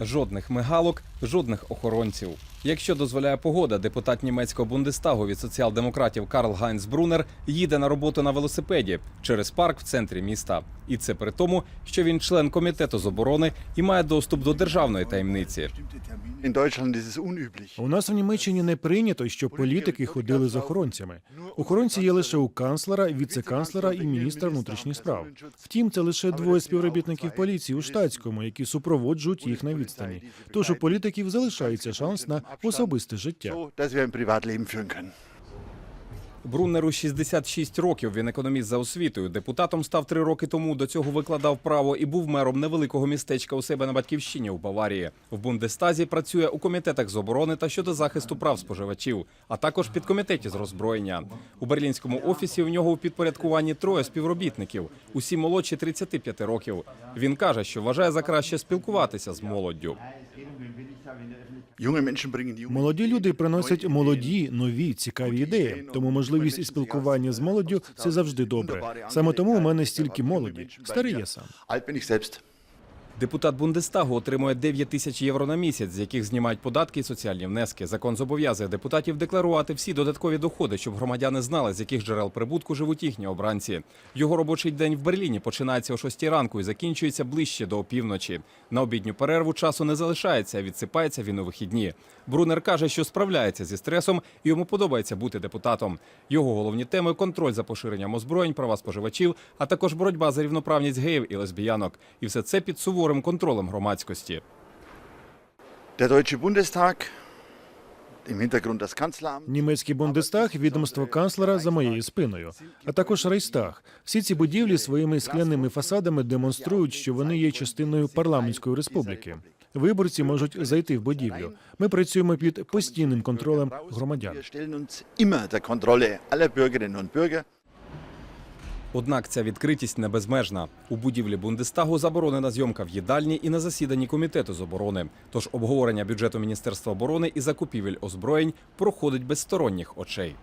Жодних мигалок, жодних охоронців. Якщо дозволяє погода, депутат німецького бундестагу від соціал-демократів Карл Гайнц Брунер їде на роботу на велосипеді через парк в центрі міста. І це при тому, що він член комітету з оборони і має доступ до державної таємниці. У нас в Німеччині не прийнято, щоб політики ходили з охоронцями. Охоронці є лише у канцлера, віце-канцлера і міністра внутрішніх справ. Втім, це лише двоє співробітників поліції у штатському, які супроводжують їх на відстані. Тож у політиків залишається шанс на особисте життя. Бруннеру 66 років. Він економіст за освітою. Депутатом став три роки тому. До цього викладав право і був мером невеликого містечка у себе на батьківщині у Баварії. В Бундестазі працює у комітетах з оборони та щодо захисту прав споживачів, а також підкомітеті з роззброєння. У берлінському офісі у нього у підпорядкуванні троє співробітників. Усі молодші 35 років. Він каже, що вважає за краще спілкуватися з молоддю. Молоді люди приносять молоді, нові, цікаві ідеї. Тому можливість спілкування з молоддю це завжди добре. Саме тому у мене стільки молоді. Старий я сам. Депутат Бундестагу отримує 9 тисяч євро на місяць, з яких знімають податки і соціальні внески. Закон зобов'язує депутатів декларувати всі додаткові доходи, щоб громадяни знали, з яких джерел прибутку живуть їхні обранці. Його робочий день в Берліні починається о 6 ранку і закінчується ближче до опівночі. На обідню перерву часу не залишається, а відсипається він у вихідні. Брунер каже, що справляється зі стресом і йому подобається бути депутатом. Його головні теми контроль за поширенням озброєнь, права споживачів, а також боротьба за рівноправність геїв і лесбіянок. І все це під суворим контролем громадськості. Der Deutsche Bundestag. Німецький Бундестаг, відомство канцлера за моєю спиною, а також Рейхстаг. Всі ці будівлі своїми скляними фасадами демонструють, що вони є частиною парламентської республіки. Виборці можуть зайти в будівлю. Ми працюємо під постійним контролем громадян. Однак ця відкритість не безмежна. У будівлі Бундестагу заборонена зйомка в їдальні і на засіданні комітету з оборони. Тож обговорення бюджету Міністерства оборони і закупівель озброєнь проходить без сторонніх очей.